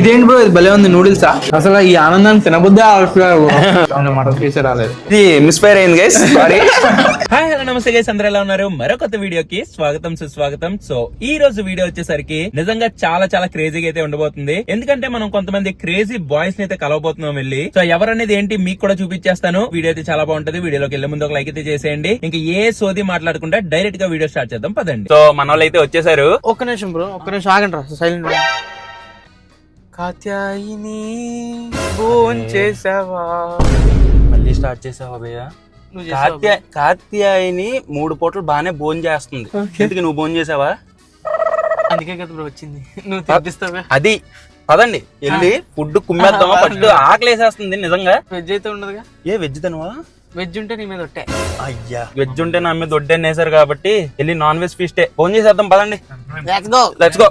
ఇదేంటి బ్రో ఇది భలే ఉంది నూడిల్సా అసలు ఈ ఆనందాన్ని తినబుద్దే మటన్ పీసే రాలేదు. ఇది మిస్ఫైర్ అయింది గైస్ సారీ హాయ్ హలో నమస్తే గైస్ అందరూ ఎలా ఉన్నారు? మరో కొత్త వీడియోకి స్వాగతం సుస్వాగతం. సో ఈ రోజు వీడియో వచ్చేసరికి నిజంగా చాలా చాలా క్రేజీగా అయితే ఉండబోతుంది. ఎందుకంటే మనం కొంతమంది క్రేజీ బాయ్స్ని అయితే కలవబోతున్నాం వెళ్ళి. సో ఎవరనేది ఏంటి మీకు కూడా చూపించేస్తాను. వీడియో అయితే చాలా బాగుంటది. వీడియోలోకి వెళ్ళే ముందు ఒక లైక్ అయితే చేసేయండి. ఇంకా ఏ సోది మాట్లాడకుండా డైరెక్ట్గా వీడియో స్టార్ట్ చేద్దాం. పదండి. సో మన వాళ్ళు అయితే వచ్చేసారు. ఒక్క నిమిషం బ్రో ఒక్క నిమిషం ఆగండి సైలెంట్ కాత్యాయిని ఫోన్ చేసావా? మళ్ళీ స్టార్ట్ చేసావా భయ్య? కాత్యా కాత్యాయిని మూడు పూటలు బాగానే భోజనం చేస్తుంది. ఎందుకు నువ్వు భోజనం చేసావా? అందుకే కదా బ్రో వచ్చింది. నువ్వు తెప్పిస్తావా అది పదండి వెళ్ళి ఫుడ్ కుమ్మేద్దామా? ఫస్ట్ ఆకలి వేసేస్తుంది నిజంగా. వెజ్ అయితే ఉండదుగా. ఏ వెజ్ తినవా? వెజ్ ఉంటే నీ మీద ఒట్టే. అయ్యా వెజ్ ఉంటే నా మీద దొడ్డే వేసారు కాబట్టి వెళ్ళి నాన్ వెజ్ ఫిస్టే ఫోన్ చేసేద్దాం పదండి. Let's go let's go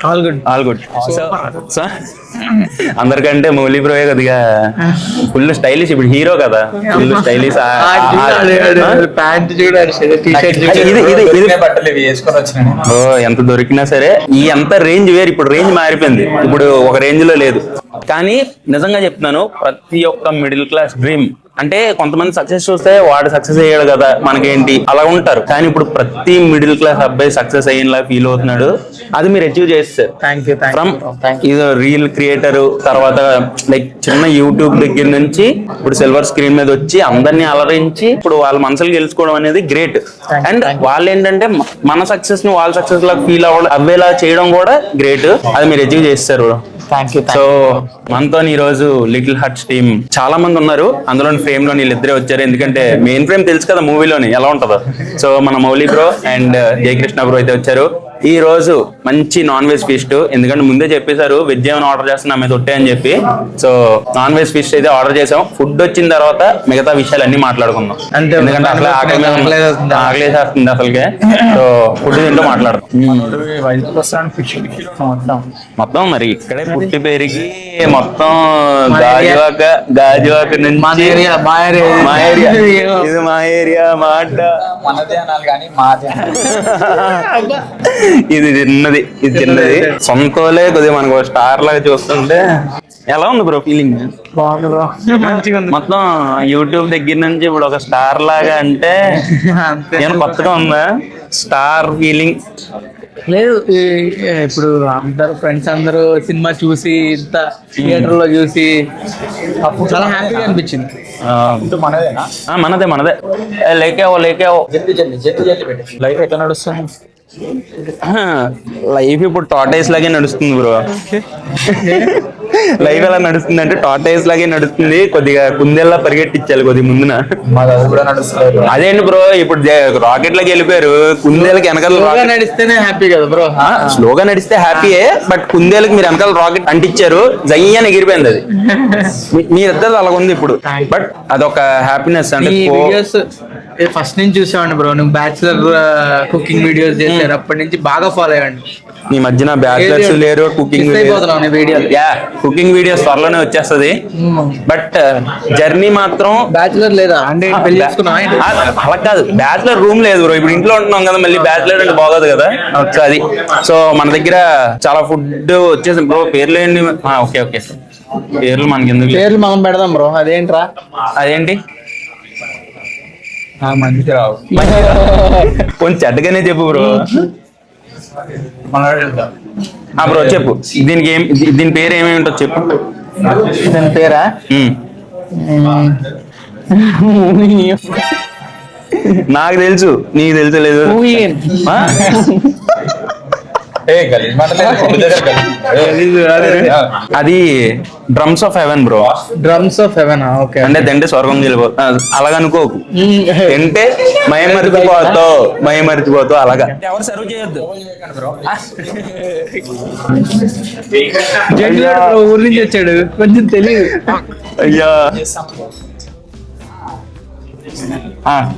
all good all good so అందరికంటే మౌలి బ్రోయే కొద్దిగా ఫుల్ స్టైలిష్ ఇప్పుడు హీరో కదా. ఫుల్ స్టైలిష్ ప్యాంట్ చూడాలి టీ షర్ట్ ఇది ఇది ఇది బట్టలు ఇవి వేసుకొని వచ్చినాను ఓ ఎంత దొరికినా సరే ఈ ఎంత రేంజ్ వేరు ఇప్పుడు రేంజ్ మారిపోయింది. ఇప్పుడు ఒక రేంజ్లో లేదు. కానీ నిజంగా చెప్తున్నాను ప్రతి ఒక్క మిడిల్ క్లాస్ డ్రీమ్ అంటే కొంతమంది సక్సెస్ చూస్తే వాడు సక్సెస్ అయ్యాడు కదా మనకేంటి? అలా ఉంటారు. కానీ ఇప్పుడు ప్రతి మిడిల్ క్లాస్ అబ్బాయి సక్సెస్ అయ్యేలా ఫీల్ అవుతున్నాడు. అది మీరు అచీవ్ చేస్తారు థ్యాంక్ యూ ఫ్రమ్ ఇది రీల్ క్రియేటర్ తర్వాత లైక్ చిన్న యూట్యూబ్ దగ్గర నుంచి ఇప్పుడు సిల్వర్ స్క్రీన్ మీద వచ్చి అందరినీ అలరించి ఇప్పుడు వాళ్ళ మనసులు గెలుచుకోవడం అనేది గ్రేట్ అండ్ వాళ్ళు ఏంటంటే మన సక్సెస్ని వాళ్ళ సక్సెస్ లా ఫీల్ అవ్వడం అవ్వేలా చేయడం కూడా గ్రేట్ అది మీరు అచీవ్ చేస్తారు సో మనతో ఈ రోజు లిటిల్ హార్ట్స్ టీమ్ చాలా మంది ఉన్నారు. అందులో ఫ్రేమ్లో వీళ్ళిద్దరే వచ్చారు. ఎందుకంటే మెయిన్ ఫ్రేమ్ తెలుసు కదా మూవీలోని ఎలా ఉంటుందో. సో మన Mouli bro and Jayakrishna bro అయితే వచ్చారు. ఈ రోజు మంచి నాన్ వెజ్ ఫిస్ట్ ఎందుకంటే ముందే చెప్పేశారు వెజ్ ఏమైనా ఆర్డర్ చేస్తున్నా మీద ఒట్టే అని చెప్పి. సో నాన్ వెజ్ ఫిష్ అయితే ఆర్డర్ చేసాం. ఫుడ్ వచ్చిన తర్వాత మిగతా విషయాలు అన్ని మాట్లాడుకుందాం. అంతే. ఎందుకంటే అట్లా ఆకలి మీద అసలుకే. సో ఫుడ్ తింటూ మాట్లాడతాం మొత్తం. మరి ఇక్కడే పుట్టి పెరిగి మొత్తం. గాజువాక గాజువాక నుంచి మా ఏరియా మా ఏరియా. మా ఏరియా. ఇది మా ఏరియా మాట మనదే అనాలి కానీ మాదే ఇది చిన్నది ఇది చిన్నది సొంతోలే కొద్దిగా మనకు స్టార్ లాగా చూస్తుంటే ఎలా ఉంది బ్రో ఫీలింగ్ బాగుంది బ్రో. మంచిగా ఉంది. మొత్తం యూట్యూబ్ దగ్గర నుంచి ఇప్పుడు ఒక స్టార్ లాగా అంటే నేను కొత్తగా ఉందా? స్టార్ ఫీలింగ్ లేదు ఇప్పుడు అందరు ఫ్రెండ్స్ అందరూ సినిమా చూసి ఇంత థియేటర్లో చూసి అప్పుడు చాలా హ్యాపీగా అనిపించింది. మనదేనా? మనదే మనదే. లేకేవో లేకేవో జల్ది జల్ది జల్ది జల్ది పెట్టి. లైఫ్ ఎట్లా నడుస్తుంది? లైఫ్ ఇప్పుడు టాటైస్ లాగే నడుస్తుంది బ్రో. లైఫ్ ఎలా నడుస్తుంది అంటే టాటైస్ లాగే నడుస్తుంది కొద్దిగా కుందేల్లా పరిగెట్టించాలి కొద్దిగా ముందున. అదేంటి బ్రో ఇప్పుడు రాకెట్ లాగా వెళ్ళిపోయారు కుందేలకి వెనకాల నడిస్తేనే హ్యాపీ కదా బ్రో. స్లోగా నడిస్తే హ్యాపీయే బట్ కుందేలకి మీరు వెనకాల రాకెట్ అంటించారు జయ్యని ఎగిరిపోయింది అది. మీ- ఇద్దరు అలా ఉంది ఇప్పుడు బట్ అదొక హ్యాపీనెస్ అంటే ఈ కో- వీడియోస్ ఫస్ట్ నుంచి చూసేవాడిని బ్రో నువ్వు బ్యాచులర్ కుకింగ్ వీడియోస్ చేశారు. అప్పటి నుంచి బాగా ఫాలో అయ్యండి మీ మధ్యన బ్యాచులర్స్ లేరు కుకింగ్ వీడియోలు యా కుకింగ్ వీడియోస్ త్వరలోనే వచ్చేస్తది. బట్ జర్నీ మాత్రం బ్యాచులర్ లేదా? అంటే అలా కాదు. బ్యాచులర్ రూమ్ లేదు బ్రో ఇప్పుడు ఇంట్లో ఉంటున్నాం కదా మళ్ళీ బ్యాచులర్ అంటే బాగోదు కదా. సో అది. సో మన దగ్గర చాలా ఫుడ్ వచ్చేసి బ్రో పేర్లు ఏంటి? ఓకే ఓకే పేర్లు మనకి ఎందుకు. పేర్లు మనం పెడదాం బ్రో అదేంట్రా? అదేంటి? రావు. కొంచెం చెడ్డగానే చెప్పు బ్రో. ఆ బ్రో చెప్పు. దీనికి ఏం దీని పేరు ఏమేమి ఉంటుంది చెప్పు. దాని పేరా. నాకు తెలుసు. నీకు తెలుసు లేదు. అది drums of heaven bro. Drums of heaven okay అంటే తింటే స్వర్గం వెళ్ళిపో అలాగనుకోకు. తింటే మయం మరిచిపోతావు మయం మరిచిపోతావు అలాగా. ఎవరు సర్వ్ చేయొద్దు. ఊరి నుంచి వచ్చాడు. కొంచెం తెలియదు అయ్యా.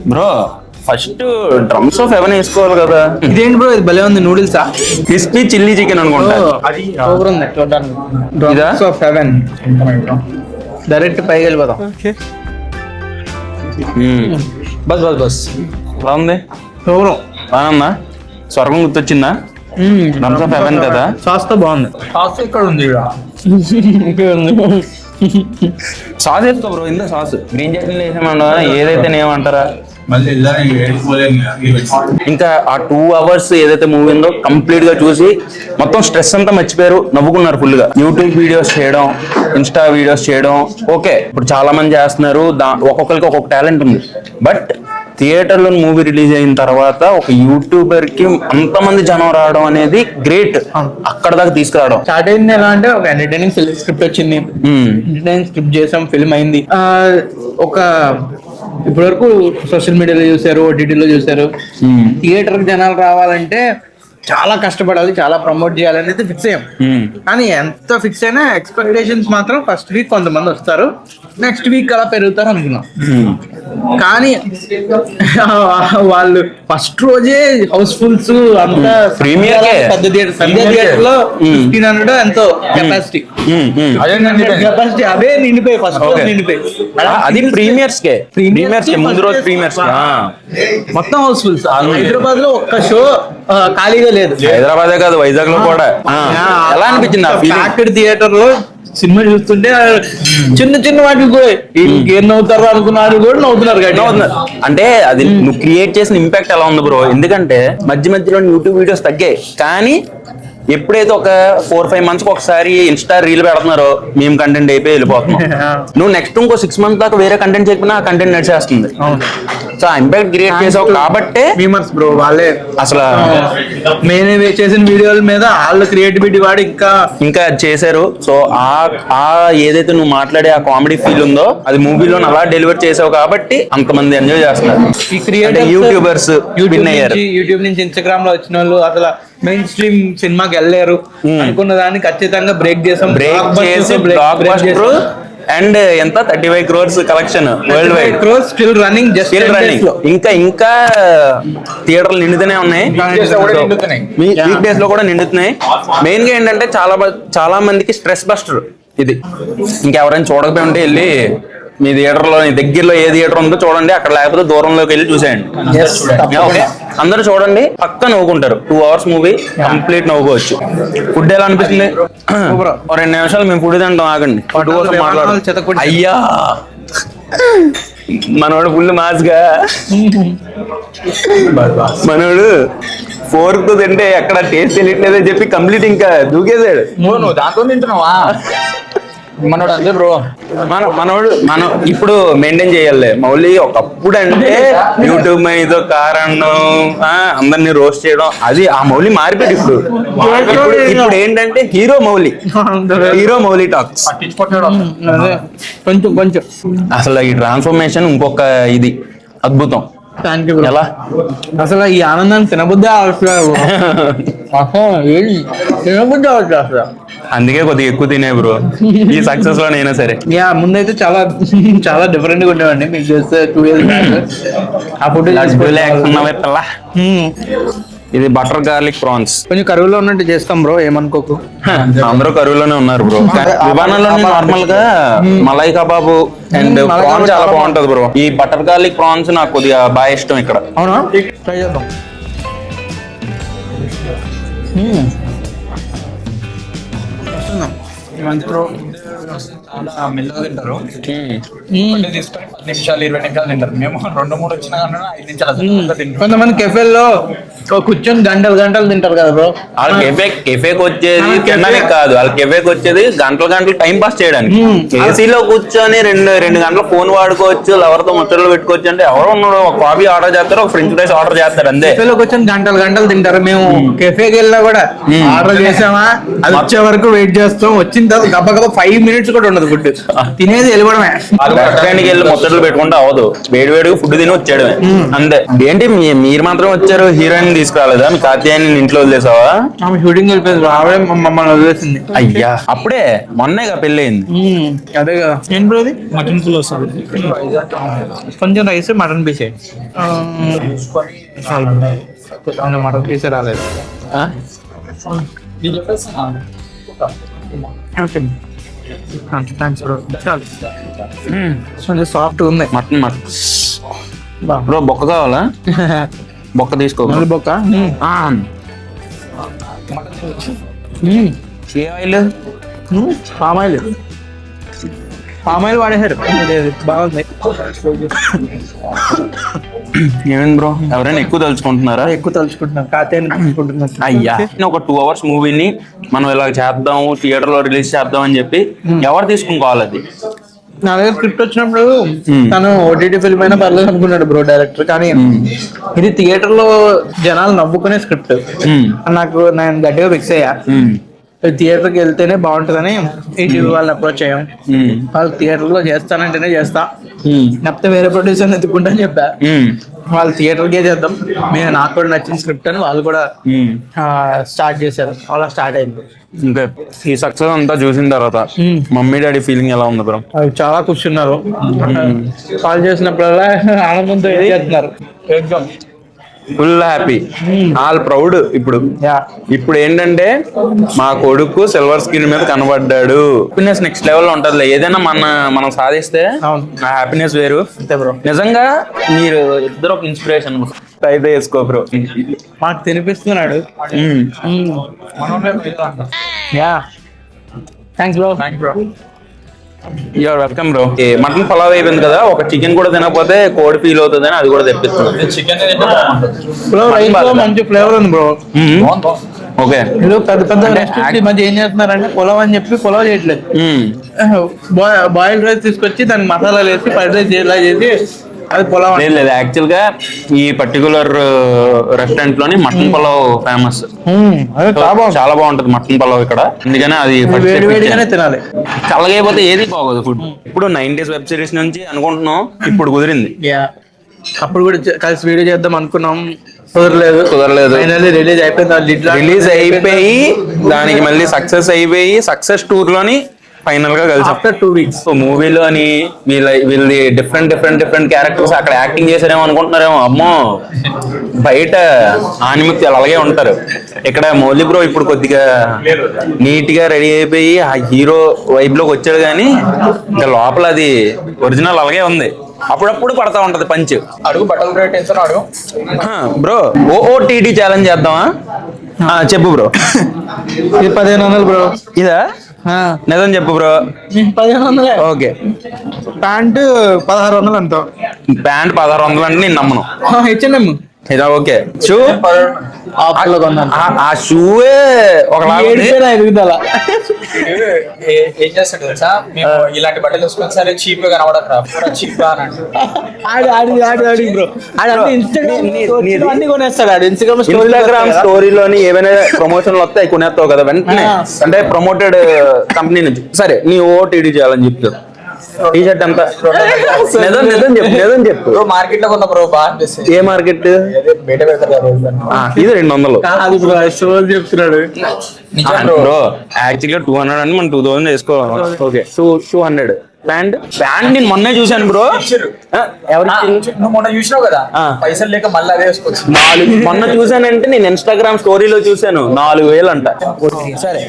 Bro. First drums of heaven వేసుకోవాలి కదా. ఇదేంటి బ్రో ఇది భలే ఉంది నూడిల్సా క్రిస్పీ చిల్లీ చికెన్ అనుకుంటా. సూపర్ ఉంది చూడడానికి ఇదా? డ్రాప్స్ ఆఫ్ సెవెన్ డైరెక్ట్ పైకి వెళ్ళిపోదాం. బస్ బస్ బస్. ఎలా ఉంది? సూపర్ బాగుందా? స్వర్గం గుర్తొచ్చిందా? డ్రమ్స్ ఆఫ్ ఎవెన్ కదా. సాస్తో బాగుంది. సాస్ ఇక్కడ ఉంది. సాస్ వేసుకో బ్రో ఇందా సాస్. గ్రీన్ చట్నీ వేసామన్నా ఏదైతే ఏమంటారా ఇంకా ఆ టూ అవర్స్ ఏదైతే మూవీ ఉందో కంప్లీట్గా చూసి మొత్తం స్ట్రెస్ అంతా మర్చిపోయారు నవ్వుకున్నారు ఫుల్గా. యూట్యూబ్ వీడియోస్ చేయడం ఇన్స్టా వీడియోస్ చేయడం ఓకే ఇప్పుడు చాలా మంది చేస్తున్నారు దా ఒక్కొక్కరికి ఒక్కొక్క టాలెంట్ ఉంది. బట్ థియేటర్లో మూవీ రిలీజ్ అయిన తర్వాత ఒక యూట్యూబర్కి అంతమంది జనం రావడం అనేది గ్రేట్. అక్కడ దాకా తీసుకురావడం. స్టార్ట్ అయింది ఎలా అంటే ఒక ఎంటర్టైనింగ్ స్క్రిప్ట్ వచ్చింది. ఎంటర్టైనింగ్ స్క్రిప్ట్ చేసాం ఫిల్మ్ అయింది. ఒక ఇప్పటి వరకు సోషల్ మీడియాలో చూసారు ఓటీటీలో చూసారు. థియేటర్ జనాలు రావాలంటే చాలా కష్టపడాలి చాలా ప్రమోట్ చేయాలి అనేది ఫిక్స్ అయ్యాం. కానీ ఎంత ఫిక్స్ అయినా ఎక్స్పెక్టేషన్స్ మాత్రం ఫస్ట్ వీక్ కొంతమంది వస్తారు. నెక్స్ట్ వీక్ అలా పెరుగుతారు అనుకున్నాం. కానీ వాళ్ళు ఫస్ట్ రోజే హౌస్ఫుల్స్ అంతా Premier కే. పెద్ద థియేటర్ పెద్ద థియేటర్లో ఫిఫ్టీన్ హండ్రెడ్ ఎంతో కెపాసిటీ. కెపాసిటీ అవే నిండిపోయి ఫస్ట్ Okay. నిండిపోయి అది ప్రీమియర్స్ కే ప్రీమియర్స్ కే ముందు రోజు ప్రీమియర్స్. మొత్తం హౌస్ఫుల్స్ హైదరాబాద్లో ఒక్క షో ఖాళీగా లేదు. హైదరాబాదే కాదు వైజాగ్లో కూడా. ఎలా అనిపించింది థియేటర్లో సినిమా చూస్తుంటే చిన్న చిన్న వాటికి కూడా ఏం నవ్వుతారో అనుకున్నారు కూడా నవ్వుతున్నారు. అంటే అది నువ్వు క్రియేట్ చేసిన ఇంపాక్ట్ ఎలా ఉంది బ్రో ఎందుకంటే మధ్య మధ్యలో యూట్యూబ్ వీడియోస్ తగ్గాయి. కానీ ఎప్పుడైతే ఒక ఫోర్ ఫైవ్ మంత్స్ ఒకసారి ఇన్స్టా రీల్ పెడుతున్నారో మేము కంటెంట్ అయిపోయి వెళ్ళిపోతున్నాం. నువ్వు నెక్స్ట్ ఇంకో సిక్స్ మంత్స్ దాకా వేరే కంటెంట్ చెప్పినా ఆ కంటెంట్ నడిచేస్తుంది. సో ఆ ఇంపాక్ట్ క్రియేట్ చేసావు కాబట్టే మీమర్స్ బ్రో వాళ్ళే. అసలు మేనే చేసిన వీడియోల మీద వాళ్ళ క్రియేటివిటీ వాడి ఇంకా ఇంకా చేశారు. సో ఆ ఆ ఏదైతే నువ్వు మాట్లాడే ఆ కామెడీ ఫీల్ ఉందో అది మూవీలో అలా డెలివర్ చేసావు కాబట్టి అంతమంది ఎంజాయ్ చేస్తున్నారు. ఈ యూట్యూబర్స్ యూట్యూబ్ నుంచి యూట్యూబ్ నుంచి ఇన్స్టాగ్రామ్లో వచ్చిన వాళ్ళు అసలు మెయిన్ స్ట్రీమ్ సినిమాకి వెళ్ళారు అనుకున్న దాన్ని ఖచ్చితంగా బ్రేక్ చేసాం. బ్రేక్ చేసి బ్లాక్ బస్టర్. అండ్ ఎంత? Thirty five crores collection worldwide Crores still running just still 10 days running. ఇంకా ఇంకా థియేటర్లు నిండుతూనే ఉన్నాయి. వీక్ డేస్లో కూడా నిండుతున్నాయి. మెయిన్గా ఏంటంటే చాలా చాలా మందికి స్ట్రెస్ బస్టర్ ఇది. ఇంకెవరైనా చూడకపోయి ఉంటే వెళ్ళి మీ థియేటర్లో మీ దగ్గరలో ఏ థియేటర్ ఉందో చూడండి అక్కడ లేకపోతే దూరంలోకి వెళ్ళి చూసేయండి. ఓకే అందరూ చూడండి పక్క నవ్వుకుంటారు. టూ అవర్స్ మూవీ కంప్లీట్ నవ్వుకోవచ్చు. ఫుడ్ ఎలా అనిపిస్తుంది? రెండు నిమిషాలు మేము ఫుడ్ తింటాం ఆగండి. ఫుడ్ కోసం మాట్లాడు. విమానాలు చెతకొట్టి- అయ్యా! మనోడు ఫుల్ మాస్గా మనోడు ఫోర్క్తో తింటే ఎక్కడ టేస్ట్ తెలియట్లేదని చెప్పి కంప్లీట్ ఇంకా దూకేసాడు నువ్వు దాంతో తింటున్నావా? మనోడు అంతే బ్రో మన మనోడు మనం ఇప్పుడు మెయింటైన్ చేయాలి మౌలి ఒకప్పుడు అంటే యూట్యూబ్ మీద కారణం ఆ, అందరినీ రోస్ట్ చేయడం అది ఆ మౌలి మారిపోయాడు ఇప్పుడు. ఇప్పుడు ఇప్పుడు ఏంటంటే hero Mouli. Hero Mouli talks అదే. కొంచెం కొంచెం. అసలు ఈ ట్రాన్స్ఫర్మేషన్ ఇంకొక ఇది. అద్భుతం. ఎలా? అసలు ఈ ఆనందాన్ని తినబుద్ధి తినబుద్ధి అవసరం అసలు. అందుకే కొద్దిగా ఎక్కువ తినే బ్రో ఈ సక్సెస్ లోనైనా సరే. యా ముందైతే చాలా చాలా డిఫరెంట్గా ఉండేవండి మీకు చేస్తే టూ ఇయర్స్ ఆ ఫుడ్ పిల్ల. ఇది బటర్ గార్లిక్ ప్రాన్స్ కొంచెం కరువులో ఉన్నట్టు చేస్తాం బ్రో ఏమనుకోకు. అందరూ కరువులోనే ఉన్నారు బ్రో విమానంలో నార్మల్గా మలై కబాబు అండ్ ప్రాన్స్ చాలా బాగుంటది. బ్రో ఈ బటర్ గార్లిక్ ప్రాన్స్ నాకు కొద్దిగా బాగా ఇష్టం ఇక్కడ. అవునా? ట్రై చేద్దాం. మెల్లగా తింటారు ఒకటి తీసుకొని పది నిమిషాలు ఇరవై నిమిషాలు తింటారు. మేము రెండు మూడు వచ్చిన ఐదు నిమిషాలు కొంతమంది కెఫేల్లో కూర్చొని గంటలు గంటలు తింటారు కదా బ్రో. వాళ్ళ కెఫే కెఫేకి వచ్చేది తినడానికి కాదు. వాళ్ళ కెఫేకి వచ్చేది గంటలు గంటలు టైం పాస్ చేయడానికి. ఏసీలో కూర్చొని రెండు రెండు గంటలు ఫోన్ వాడుకోవచ్చు లవర్తో ముచ్చట్లు పెట్టుకోవచ్చు అంటే ఎవరు ఉన్నారు ఒక కాఫీ ఆర్డర్ చేస్తారు ఒక ఫ్రెంచ్ ఫ్రైస్ ఆర్డర్ చేస్తారు అంతే. కెఫేలో కూర్చొని గంటలు గంటలు తింటారు. మేము కెఫేకి వెళ్ళినా కూడా ఆర్డర్ చేసామా? అది వచ్చే వరకు వెయిట్ చేస్తాం. వచ్చిన తర్వాత గబ్బ గబ్బ ఫైవ్ మినిట్స్ కూడా ఉండదు ఫుడ్ తినేది వెళ్ళిపోవడమే. రెస్టారెంట్కి వెళ్ళి ముచ్చట్లు పెట్టుకుంటే అవ్వదు. వేడి వేడిగా ఫుడ్ తిని వచ్చేయడమే. అంతే. ఏంటి మీరు మాత్రం వచ్చారు హీరోయిన్ తీసుకురాలేదా? మీ కాత్యాయని ఇంట్లో వదిలేసావా? ఆమె షూటింగ్ వెళ్ళిపోయింది. ఆవిడే మమ్మల్ని వదిలేసింది. అయ్యా అప్పుడే మొన్నేగా పెళ్ళయింది. అదే కదా. ఏం బ్రో ఇది మటన్ పుల్ వస్తుంది కొంచెం rice mutton piece. Mutton piece రాలేదు. ఓకే. Thanks bro. చాలు. కొంచెం సాఫ్ట్ ఉంది. Mutton mutton. బ్రో బొక్క కావాలా? బొక్క తీసుకో. మళ్ళీ బొక్క ఏ oil palm oil palm oil వాడేశారు బాగుంది ఏమైంది బ్రో ఎవరైనా ఎక్కువ తలుచుకుంటున్నారా? ఎక్కువ తలుచుకుంటున్నాను కాతేని అయ్యా ఒక టూ అవర్స్ మూవీని మనం ఇలా చేద్దాం థియేటర్లో రిలీజ్ చేద్దాం అని చెప్పి ఎవరు తీసుకుని కావాలి అది? నా దగ్గర స్క్రిప్ట్ వచ్చినప్పుడు. తను ఓటీటీ ఫిల్మ్ అయినా పర్లేదు అనుకున్నాడు బ్రో డైరెక్టర్ కానీ ఇది థియేటర్లో జనాలు నవ్వుకునే స్క్రిప్ట్. నాకు నేను గట్టిగా ఫిక్స్ అయ్యా ఉమ్, థియేటర్కి వెళ్తేనే బాగుంటుందని ఈటీవీ వాళ్ళని అప్రోచ్ అయ్యాం వాళ్ళు థియేటర్లో చేస్తానంటేనే చేస్తా. లేకపోతే వేరే ప్రొడ్యూసర్ ఎత్తుకుంటా అని చెప్పా. వాళ్ళు థియేటర్ కే చేద్దాం. మేము నాకు కూడా నచ్చిన స్క్రిప్ట్ అని వాళ్ళు కూడా. స్టార్ట్ చేశారు. అలా స్టార్ట్ అయింది. ఈ సక్సెస్ అంతా చూసిన తర్వాత. మమ్మీ డాడీ ఫీలింగ్ ఎలా ఉంది బ్రో? అవి చాలా కూర్చున్నారు. కాల్ చేసినప్పుడల్లా ఆనందంతో ఏం చేస్తున్నారు? ఫుల్ హ్యాపీ ఆల్ ప్రౌడ్ ఇప్పుడు. యా ఇప్పుడు ఏంటంటే మా కొడుకు సిల్వర్ స్క్రీన్ మీద కనబడ్డాడు. హ్యాపీనెస్ నెక్స్ట్ లెవెల్లో ఉంటది ఏదైనా మన మనం సాధిస్తే. నా హ్యాపీనెస్ వేరు. నిజంగా మీరు ఇద్దరు ఒక ఇన్స్పిరేషన్ అయితే వేసుకో బ్రో మాకు తినిపిస్తున్నాడు. Yeah thanks bro bro you're welcome bro mutton pulao అయిపోయింది కదా ఒక చికెన్ కూడా తినకపోతే కోడి ఫీల్ అవుతుంది అది కూడా తెప్పిస్తుంది చికెన్ తింటే బాగుంటుంది బ్రో రైస్లో మంచి ఫ్లేవర్ ఉంది బ్రో ఓకే. పెద్ద పెద్ద మధ్య ఏం చేస్తున్నారంటే పులావ్ అని చెప్పి పులావ్ చేయట్లేదు. బాయిల్డ్ రైస్ తీసుకొచ్చి దానికి మసాలాలు వేసి ఫ్రైడ్ రైస్ ఇలా చేసి అది పులావ్ లేదు లేదు యాక్చువల్గా ఈ పర్టికులర్ రెస్టారెంట్లోని మటన్ పలావ్ ఫేమస్ చాలా బాగుంటుంది మటన్ పలావ్ ఇక్కడ. అందుకనే అది. తినాలి. చల్లగైపోతే ఏది బాగోదు ఫుడ్ ఇప్పుడు నైన్టీస్ వెబ్ సిరీస్ నుంచి అనుకుంటున్నాం ఇప్పుడు కుదిరింది. యా. అప్పుడు కూడా కలిసి వీడియో చేద్దాం అనుకున్నాం. కుదరలేదు. కుదరలేదు. ఫైనల్లీ రిలీజ్ అయిపోయింది. రిలీజ్ అయిపోయి దానికి మళ్ళీ సక్సెస్ అయిపోయి సక్సెస్ టూర్లోని ఫైనల్గా కలిసి. ఆఫ్టర్ టూ వీక్స్ సో మూవీలోని వీళ్ళ వీళ్ళది డిఫరెంట్ డిఫరెంట్ డిఫరెంట్ క్యారెక్టర్స్ అక్కడ యాక్టింగ్ చేశారేమో అనుకుంటున్నారేమో. అమ్మో బయట ఆనిమిత్యాలు అలాగే ఉంటారు. ఇక్కడ మౌలి బ్రో ఇప్పుడు కొద్దిగా నీట్గా రెడీ అయిపోయి ఆ హీరో వైబ్లోకి వచ్చాడు కానీ ఇంకా లోపల అది ఒరిజినల్ అలాగే ఉంది. అప్పుడప్పుడు పడతా ఉంటది పంచ్ అడుగు బట్టల రేట్ ఎంత అడుగు. బ్రో ఓఓటీటీ ఛాలెంజ్ చేద్దామా? ఆ, చెప్పు బ్రో. ఇది పదిహేను వందలు బ్రో. ఇదా? నిజం చెప్పు బ్రో. పదిహేను వందలే. ఓకే. ప్యాంటు పదహారు వందలు ఎంతో ప్యాంట్ పదహారు వందలు అంటే నేను నమ్మను. హెచ్ఎన్ఎం ఇదా ఓకే. షూ? ఆ- షూవే ఉంది. ఎదుగుదల? ఏ- ఏం చేస్తాడు తెలుసా? మేము ఇలాంటి బట్టలు వేసుకొని సరే చీప్గా కనబడక చీప్గా అని అంటాడు. ఆడి ఆడి ఆడి ఆడి బ్రో. ఆడి అంటే ఇన్స్టాగ్రామ్ అన్ని కొనేస్తాడు ఆడు. ఇన్స్టాగ్రామ్ ఇన్స్టాగ్రామ్ స్టోరీలోని ఏమైనా ప్రమోషన్లు వస్తాయి కొనేస్తావు కదా వెంటనే. అంటే ప్రమోటెడ్ కంపెనీ నుంచి. సరే నీ ఓటీడీ చేయాలని చెప్తారు టీ షర్ట్ ఎంత నిజం నిజం చెప్పు నిజం చెప్పు. బ్రో మార్కెట్లో కొన్న బ్రో బాగా ఏ మార్కెట్. ఇది రెండు వందలు. చెప్తున్నాడు. Bro bro. యాక్చువల్గా టూ హండ్రెడ్ అని మనం టూ థౌసండ్ వేసుకోవాలి okay two two hundred pant pant నేను మొన్నే చూశాను బ్రో. ఎవరు నువ్వు మొన్న చూసినావు కదా. పైసలు లేక మళ్ళీ అదే వేసుకోవచ్చు. నాలుగు మొన్న చూసానంటే నేను ఇన్స్టాగ్రామ్ స్టోరీలో చూశాను. నాలుగు వేలు అంట. సరే.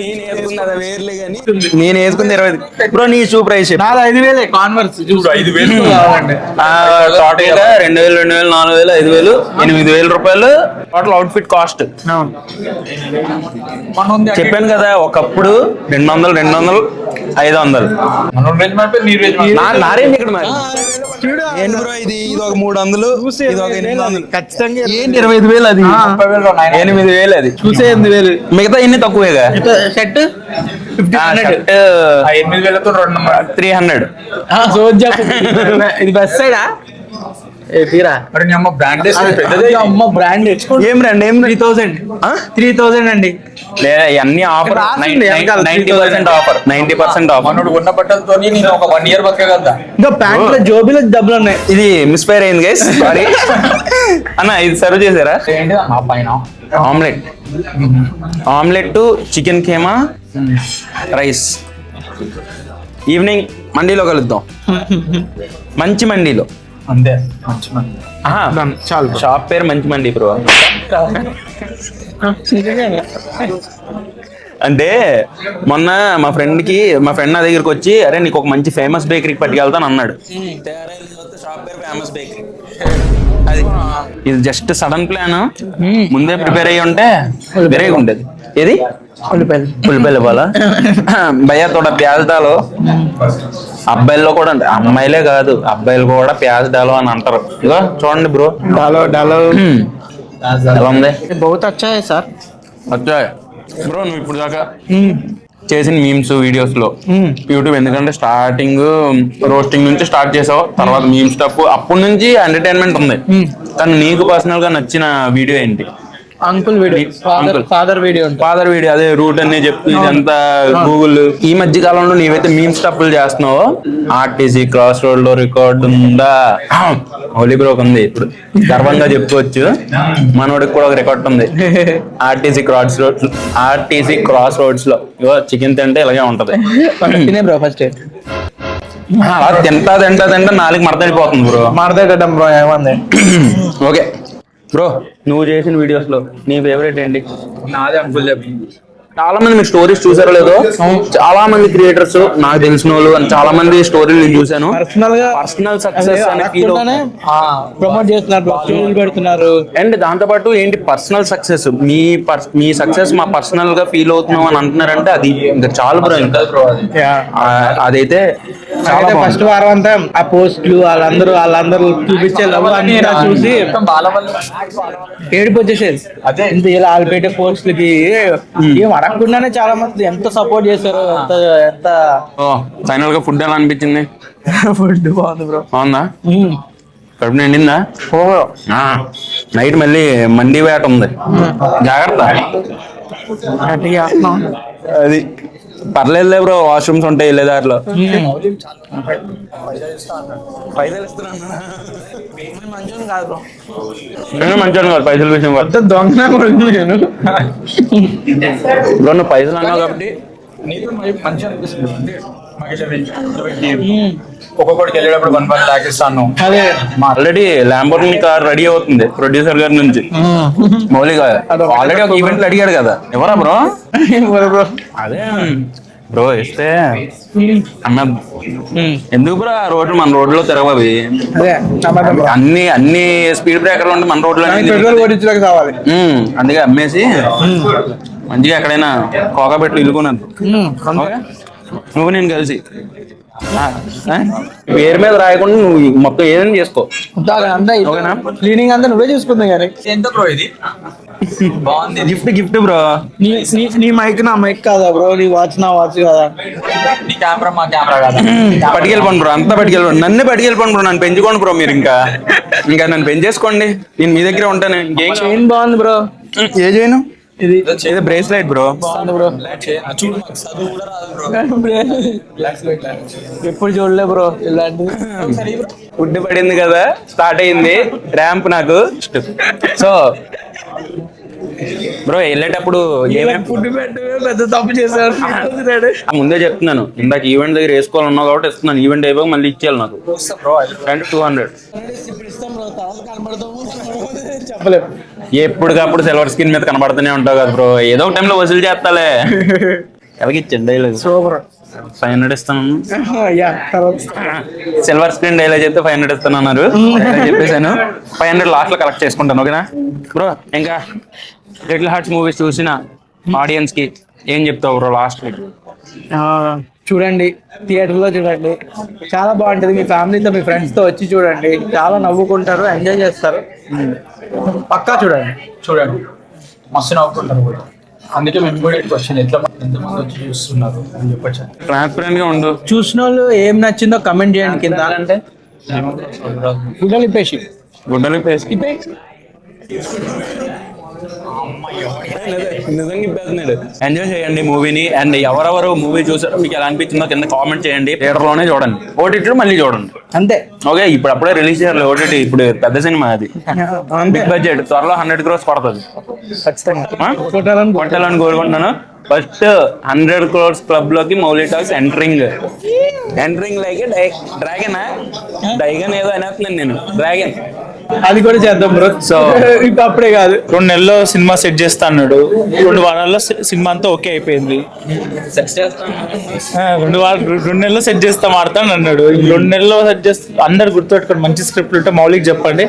నేను వేర్లే కానీ. నేను వేసుకుంది ఇరవై బ్రో నీ షూ ప్రైస్. నాది ఐదు వేలే కాన్వర్స్ ఐదు వేలు టోటల్గా రెండు వేలు రెండు వేలు నాలుగు వేలు ఐదు వేలు ఎనిమిది వేల రూపాయలు. టోటల్ అవుట్ఫిట్ కాస్ట్ మన ఉంది చెప్పాను కదా ఒకప్పుడు రెండు వందలు రెండు వందలు ఐదు వందలు మన రేంజ్ మైపే నీ రేంజ్ మైపే. నా నా రేంజ్ ఇక్కడ మరి ఏంటి బ్రో ఇది? ఇది ఒక మూడు వందలు ఇది ఒక ఎనిమిది వందలు ఖచ్చితంగా ఏంటి ఇరవై ఐదు వేలు అది. ఎనిమిది వేలు అది. చూసే ఎనిమిది వేలు. మిగతా ఇన్ని తక్కువేగా? షర్ట్ ఎనిమిది వేలతో రెండు త్రీ హండ్రెడ్. ఇది బస్ సైడా? ఏం రండి ఏం త్రీ థౌసండ్ త్రీ థౌసండ్ అండి. లేదా అన్ని offer ninety percent offer ninety percent offer మనోడు ఉన్న బట్టలతో నేను ఒక వన్ ఇయర్ బతకగలుగుతా ఇంకా ప్యాంట్లో జోబీలో డబ్బులు ఉన్నాయి. ఇది మిస్ఫైర్ అయింది గైస్ సారీ అన్న ఇది సర్వ్ చేశారా? ఏంటి ఆ పైన? Omelette omelette chicken keema rice evening మండీలో కలుద్దాం. మంచి మండీలో. అంతే. మంచి మంది చాలు షాప్ పేరు మంచి మండి బ్రో. అంటే మొన్న మా ఫ్రెండ్కి మా ఫ్రెండ్ నా దగ్గరికి వచ్చి అరే నీకు ఒక మంచి ఫేమస్ బేకరీకి పట్టుకెళ్తాను అన్నాడు. అది. ఇది జస్ట్ సడన్ ప్లాన్. ముందే ప్రిపేర్ అయ్యి ఉంటే వేరే ఉండేది. ఏది? ఉల్లిపాయలు ఉల్లిపాయలు ఇవ్వాలా భయ్యా తోడ ప్యాజ్ డాలో అబ్బాయిల్లో కూడా ఉంటాయి అమ్మాయిలే కాదు. అబ్బాయిలు కూడా ప్యాజ్ డాలో అని అంటారు. ఇగో చూడండి బ్రో. డాలో డాలో ఎలా ఉంది? బహుత్ అచ్చా హై సార్? వచ్చాయి. బ్రో నువ్వు ఇప్పుడు దాకా చేసిన మీమ్స్ వీడియోస్లో యూట్యూబ్ ఎందుకంటే స్టార్టింగ్ రోస్టింగ్ నుంచి స్టార్ట్ చేసావు. తర్వాత మీమ్ స్టఫ్ అప్పటి నుంచి ఎంటర్టైన్మెంట్ ఉంది. కానీ నీకు పర్సనల్గా నచ్చిన వీడియో ఏంటి? Uncle video father video father video అదే రూట్ అనే చెప్తూ ఇదంతా గూగుల్ ఈ మధ్య కాలంలో నీవైతే మీమ్ స్టఫ్లు చేస్తున్నావు? ఆర్టీసీ క్రాస్ రోడ్లో రికార్డ్ ఉందా? హోలీ బ్రోక్ ఉంది. ఇప్పుడు గర్వంగా చెప్పుకోవచ్చు. మనోడికి కూడా ఒక రికార్డ్ ఉంది. RTC cross road RTC cross రోడ్స్లో. ఇగో చికెన్ తింటే ఇలాగే ఉంటది. బ్రో ఫస్ట్ తింటా తింటా తింటా నాలుగు మడతడిపోతుంది బ్రో. మాడదగడ్డం బ్రో ఏమంది? ఓకే. బ్రో నువ్వు చేసిన వీడియోస్లో నీ ఫేవరెట్ ఏంటి? నాదే అంకుల్ చెప్పి. చాలా మంది మీ స్టోరీస్ చూసారో లేదో? చాలా మంది క్రియేటర్స్ నాకు తెలిసిన వాళ్ళు అని చాలా మంది స్టోరీలు నేను చూశాను. పర్సనల్గా పర్సనల్ సక్సెస్ అని ఫీల్ ప్రమోట్ చేస్తున్నారు పెడుతున్నారు. అండ్ దాంతో పాటు ఏంటి పర్సనల్ సక్సెస్ మీ పర్స్ మీ సక్సెస్ మా పర్సనల్గా ఫీల్ అవుతున్నాం అని అంటున్నారంటే అది ఇంకా చాలు బ్రో ఇంకా. అదైతే చాలా ఫస్ట్ వారం అంతా ఆ పోస్టులు వాళ్ళందరూ వాళ్ళందరూ చూపించే లవ్ అన్ని చూసి ఏడుపు వచ్చేసేది అదే. ఇంత ఇలా వాళ్ళు పెట్టే పోస్టులకి ఏం అడగకుండానే చాలా మంది ఎంత సపోర్ట్ చేశారు ఎంత ఎంత ఫైనల్గా ఫుడ్ ఎలా అనిపించింది? ఫుడ్ బాగుంది బ్రో. బాగుందా? కడుపు నిండిందా? నైట్ మళ్ళీ మండి వేట ఉంది. జాగ్రత్త. అది. పర్లేదులే బ్రో వాష్రూమ్స్ ఉంటాయి వెళ్ళే దారిలో. నేను మంచిగా కాదు పైసల విషయం కాదు. దొంగ నేను. బ్రో నువ్వు పైసలు అన్నావు కాబట్టి. మంచిగా అనిపిస్తుంది. ఒక్కొక్కడికి వెళ్ళేటప్పుడు వన్ వన్ తాకిస్తాను అదే. ఆల్రెడీ ల్యాంబోర్గిని కార్ రెడీ అవుతుంది ప్రొడ్యూసర్ గారి నుంచి. మౌలి ఆల్రెడీ ఒక ఈవెంట్ అడిగాడు కదా. ఎవరా బ్రో బ్రో అదే. బ్రో ఇస్తే. అన్న ఎందుకు బ్రో ఆ రోడ్లు మన రోడ్లో తిరగవి అన్ని అన్ని స్పీడ్ బ్రేకర్లు ఉంటే మన రోడ్లో కావాలి అందుకే అమ్మేసి మంచిగా ఎక్కడైనా కోకా పెట్టి ఇల్లుకున్నాను ఓకే? నువ్వు నేను కలిసి? పేరు మీద రాయకుండా నువ్వు మొత్తం ఏదైనా చేసుకో. అంతా ఓకేనా? క్లీనింగ్ అంతా నువ్వే చూసుకుందా కానీ ఎంత బ్రో ఇది? బాగుంది. గిఫ్ట్ గిఫ్ట్ బ్రో నీ నీ నీ మైక్ నా మైక్ కాదా బ్రో నీ వాచ్ నా వాచ్ కదా? నీ కెమెరా మా కెమెరా కదా? పట్టుకెళ్ళిపోండి బ్రో అంతా పట్టుకెళ్ళిపోండి. నన్ను పట్టుకెళ్ళిపోండి బ్రో నన్ను పెంచుకోండి బ్రో మీరు ఇంకా. ఇంకా నన్ను పెంచేసుకోండి. నేను మీ దగ్గర ఉంటాను. ఇంకేం బాగుంది బ్రో ఏ చేయను ఇది ఇది బ్రేస్లెట్ బ్రో బాగుంది బ్రో ఎప్పుడు చూడలే బ్రో ఇలాంటిది. ఫుడ్ పడింది కదా స్టార్ట్ అయింది. ర్యాంప్ నాకు. సో బ్రో వెళ్ళేటప్పుడు పెద్ద తప్పు చేశారు ముందే చెప్తున్నాను. ఇందాక ఈవెంట్ దగ్గర వేసుకోవాలన్నావు కాబట్టి ఇస్తున్నాను. ఈవెంట్ అయిపోయి మళ్ళీ ఇచ్చేయాలి నాకు. బ్రో టూ హండ్రెడ్ ఎప్పటికప్పుడు సిల్వర్ స్క్రీన్ మీద కనబడుతూనే ఉంటావు కదా బ్రో ఏదో ఒక టైంలో వసూలు చేస్తాలే. ఎలాగిచ్చండి డైలాగ్ సూపర్. ఫైవ్ హండ్రెడ్ ఇస్తాను. సిల్వర్ స్క్రీన్ డైలాగ్ చెప్తే ఫైవ్ హండ్రెడ్ ఇస్తాను అన్నారు. చెప్పేశాను. ఫైవ్ హండ్రెడ్ లాస్ట్లో కలెక్ట్ చేసుకుంటాను ఓకేనా బ్రో ఇంకా లిటిల్ హార్ట్స్ మూవీస్ చూసిన ఆడియన్స్కి ఏం చెప్తావు బ్రో లాస్ట్ చూడండి థియేటర్లో చూడండి. చాలా బాగుంటది. మీ ఫ్యామిలీతో మీ ఫ్రెండ్స్తో వచ్చి చూడండి. చాలా నవ్వుకుంటారు ఎంజాయ్ చేస్తారు. పక్కా చూడండి. చూడండి. మస్తు నవ్వుకుంటారు కూడా. అందుకే మేము కూడా ఇక్కడికి వచ్చాను ఎట్లా ఎంతమంది వచ్చి చూస్తున్నారు అని చెప్పొచ్చు. ట్రాన్స్పరెంట్గా ఉండు. చూసిన వాళ్ళు ఏం నచ్చిందో కమెంట్ చేయండి కింద. అంటే? గుడ్డలు ఇప్పేసి. గుడ్డలు పేస్ట్ నిజంగా ఇప్పేస్తున్నాడు ఎంజాయ్ చేయండి మూవీని అండ్ ఎవరెవరు మూవీ చూసారో మీకు ఎలా అనిపించిందో కింద కామెంట్ చేయండి. థియేటర్లోనే చూడండి ఓటీటీ మళ్ళీ చూడండి. అంతే. ఓకే ఇప్పుడు అప్పుడే రిలీజ్ చేయాలి ఓటీటీ ఇప్పుడు పెద్ద సినిమా అది. బిగ్ బడ్జెట్ త్వరలో హండ్రెడ్ క్రోర్స్ పడుతుంది? కొట్టాలని కొట్టాలని కోరుకుంటున్నాను. First hundred crores క్లబ్లోకి Mouli talks entering. Entering like dragon dragon ఏదో అనేస్తున్నాను నేను. డ్రాగన్ అది కూడా చేద్దాం బ్రో సో ఇప్పుడు అప్పుడే కాదు. రెండు నెలల్లో సినిమా సెట్ చేస్తా అన్నాడు. రెండు వారాల్లో సినిమా అంతా ఓకే అయిపోయింది. ఆ, రెండు వారాలు రెండు నెలల్లో సెట్ చేస్తాం ఆడతాను అన్నాడు. రెండు నెలల్లో సెట్ చేస్తా అందరు గుర్తుపెట్టుకోండి మంచి స్క్రిప్ట్ ఉంటే మౌలిక్ చెప్పండి.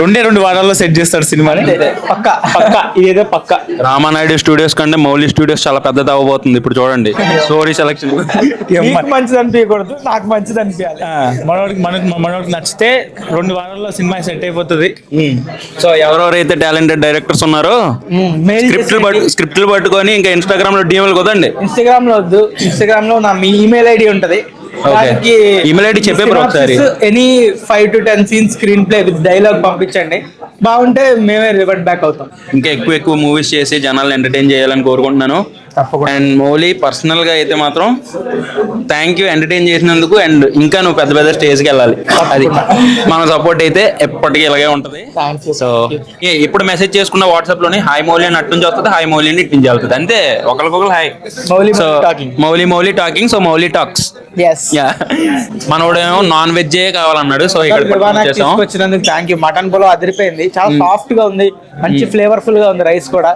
రెండే రెండు వారాల్లో సెట్ చేస్తాడు సినిమాని. పక్క. పక్క ఇదేదో పక్క. రామానాయుడు స్టూడియోస్ కంటే మౌలి స్టూడియోస్ చాలా పెద్దది అవ్వబోతుంది ఇప్పుడు చూడండి. స్టోరీ సెలెక్షన్ మంచిది అనిపించకూడదు నాకు మంచిది అనిపించాలి. మనోడికి మనకి మనోడికి నచ్చితే రెండు వారాల్లో సినిమా సెట్ అయిపోతుంది. సో ఎవరెవరైతే టాలెంటెడ్ డైరెక్టర్స్ ఉన్నారో స్క్రిప్ట్లు స్క్రిప్ట్లు పట్టుకొని ఇంకా ఇన్స్టాగ్రామ్లో డిఎంలు కుదండి ఇన్స్టాగ్రామ్లో వద్దు. ఇన్స్టాగ్రామ్లో నా మీ ఈమెయిల్ ఐడి ఉంటది. Email ID చెప్పే ఒకసారి. Any five to ten scene screenplay with dialogue పంపించండి. బాగుంటే మేమే రివర్ట్ బ్యాక్ అవుతాం. ఇంకా ఎక్కువ ఎక్కువ మూవీస్ చేసి జనాలను ఎంటర్టైన్ చేయాలని కోరుకుంటున్నాను. తప్పకుండా. అండ్ మౌలి పర్సనల్గా అయితే మాత్రం థ్యాంక్ యూ ఎంటర్టైన్ చేసినందుకు అండ్ ఇంకా నువ్వు పెద్ద పెద్ద స్టేజ్కి వెళ్ళాలి అది మన సపోర్ట్ అయితే ఎప్పటికీ ఇలాగే ఉంటది. సో ఇప్పుడు మెసేజ్ చేసుకున్న వాట్సాప్లోని హాయ్ మౌలి అని అట్నుంచి వస్తుంది హాయ్ మౌలి అని ఇట్నుంచి వెళ్తుంది అంతే ఒకరికొకరు hi Mouli so talking. Mouli Mouli talking so Mouli talks మనోడేమో non veg కావాలన్నాడు సో ఇక్కడ చేసాం. తీసుకొచ్చినందుకు థ్యాంక్ యూ మటన్ పొలం అదిరిపోయింది. చాలా సాఫ్ట్గా ఉంది. మంచి ఫ్లేవర్ఫుల్గా ఉంది రైస్ కూడా.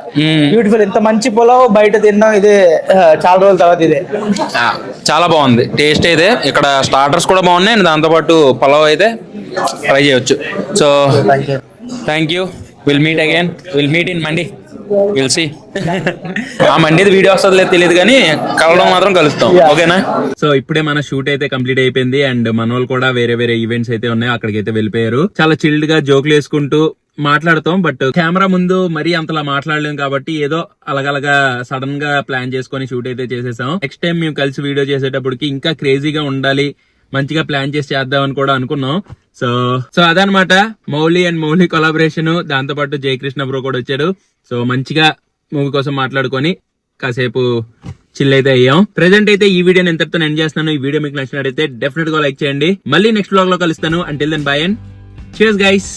బ్యూటిఫుల్ ఇంత మంచి పొలం బయట తిన్నాం. ఇదే చాలా రోజుల తర్వాత ఇదే. చాలా బాగుంది. టేస్ట్ అయితే ఇక్కడ స్టార్టర్స్ కూడా బాగున్నాయి. దాంతోపాటు పలావ్ అయితే ట్రై చేయొచ్చు. So thank you will meet again will meet in mandi will see ఆ మండిది వీడియో వస్తుంది లేదు తెలియదు కానీ కలవడం మాత్రం కలుస్తాం. ఓకేనా సో ఇప్పుడే మన షూట్ అయితే కంప్లీట్ అయిపోయింది అండ్ మన కూడా వేరే వేరే ఈవెంట్స్ అయితే ఉన్నాయి. అక్కడికి అయితే వెళ్ళిపోయారు. చాలా చిల్డ్గా జోకులు వేసుకుంటూ మాట్లాడతాం. బట్ కెమెరా ముందు మరీ అంతలా మాట్లాడలేం కాబట్టి ఏదో అలగలగా సడన్గా ప్లాన్ చేసుకొని షూట్ అయితే చేసేసాం. నెక్స్ట్ టైం మేము కలిసి వీడియో చేసేటప్పటికి ఇంకా క్రేజీగా ఉండాలి మంచిగా ప్లాన్ చేసి చేద్దామని కూడా అనుకున్నాం. సో సో అదనమాట. మౌలి అండ్ మౌలి కొలాబరేషన్ దాంతో పాటు జయకృష్ణ బ్రో కూడా వచ్చాడు. సో మంచిగా మూవీ కోసం మాట్లాడుకొని కాసేపు చిల్ అయితే అయ్యాం. ప్రెసెంట్ అయితే ఈ వీడియోని ఎంతటితో ఎండ్ చేస్తున్నాను. ఈ వీడియో మీకు నచ్చినట్టయితే డెఫినెట్గా లైక్ చేయండి. మళ్ళీ నెక్స్ట్ బ్లాగ్లో కలుస్తాను. అంటిల్ దెన్ బై అండ్ చేస్ గైస్